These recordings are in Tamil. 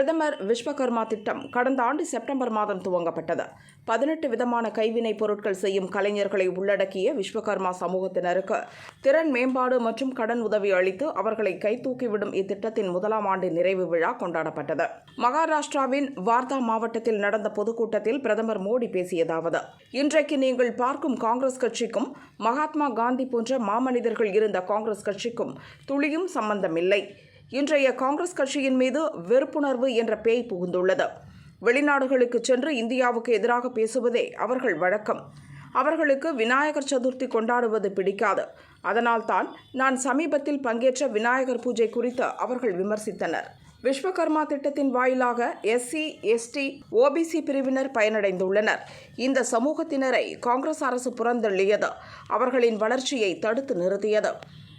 பிரதமர் விஸ்வகர்மா திட்டம் கடந்த ஆண்டு செப்டம்பர் மாதம் துவங்கப்பட்டது. பதினெட்டு விதமான கைவினைப் பொருட்கள் செய்யும் கலைஞர்களை உள்ளடக்கிய விஸ்வகர்மா சமூகத்தினருக்கு திறன் மேம்பாடு மற்றும் கடன் உதவி அளித்து அவர்களை கைதூக்கிவிடும் இத்திட்டத்தின் முதலாம் ஆண்டு நிறைவு விழா கொண்டாடப்பட்டது. மகாராஷ்டிராவின் வார்தா மாவட்டத்தில் நடந்த பொதுக்கூட்டத்தில் பிரதமர் மோடி பேசியதாவது இன்றைக்கு நீங்கள் பார்க்கும் காங்கிரஸ் கட்சிக்கும் மகாத்மா காந்தி போன்ற மாமனிதர்கள் இருந்த காங்கிரஸ் கட்சிக்கும் துளியும் சம்பந்தமில்லை. இன்றைய காங்கிரஸ் கட்சியின் மீது வெறுப்புணர்வு என்ற பேய் புகுந்துள்ளது. வெளிநாடுகளுக்கு சென்று இந்தியாவுக்கு எதிராக பேசுவதே அவர்கள் வழக்கம். அவர்களுக்கு விநாயகர் சதுர்த்தி கொண்டாடுவது பிடிக்காது. அதனால்தான் நான் சமீபத்தில் பங்கேற்ற விநாயகர் பூஜை குறித்து அவர்கள் விமர்சித்தனர். விஸ்வகர்மா திட்டத்தின் வாயிலாக எஸ்சி எஸ்டி ஓபிசி பிரிவினர் பயனடைந்துள்ளனர். இந்த சமூகத்தினரை காங்கிரஸ் அரசு புறந்தள்ளியது. அவர்களின் வளர்ச்சியை தடுத்து நிறுத்தியது.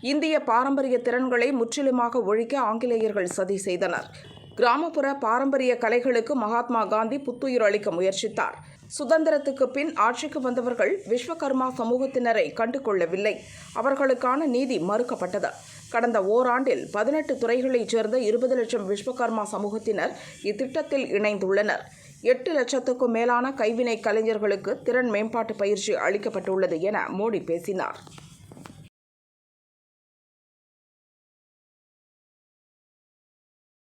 இந்திய பாரம்பரிய திறன்களை முற்றிலுமாக ஒழிக்க ஆங்கிலேயர்கள் சதி செய்தனர். கிராமப்புற பாரம்பரிய கலைகளுக்கு மகாத்மா காந்தி புத்துயிர் அளிக்க முயற்சித்தார். சுதந்திரத்துக்கு பின் ஆட்சிக்கு வந்தவர்கள் விஸ்வகர்மா சமூகத்தினரை கண்டு கொள்ளவில்லை அவர்களுக்கான நீதி மறுக்கப்பட்டது. கடந்த ஓராண்டில் பதினெட்டு துறைகளைச் சேர்ந்த இருபது லட்சம் விஸ்வகர்மா சமூகத்தினர் இத்திட்டத்தில் இணைந்துள்ளனர். எட்டு லட்சத்துக்கும் மேலான கைவினை கலைஞர்களுக்கு திறன் மேம்பாட்டு பயிற்சி அளிக்கப்பட்டுள்ளது என மோடி பேசினார்.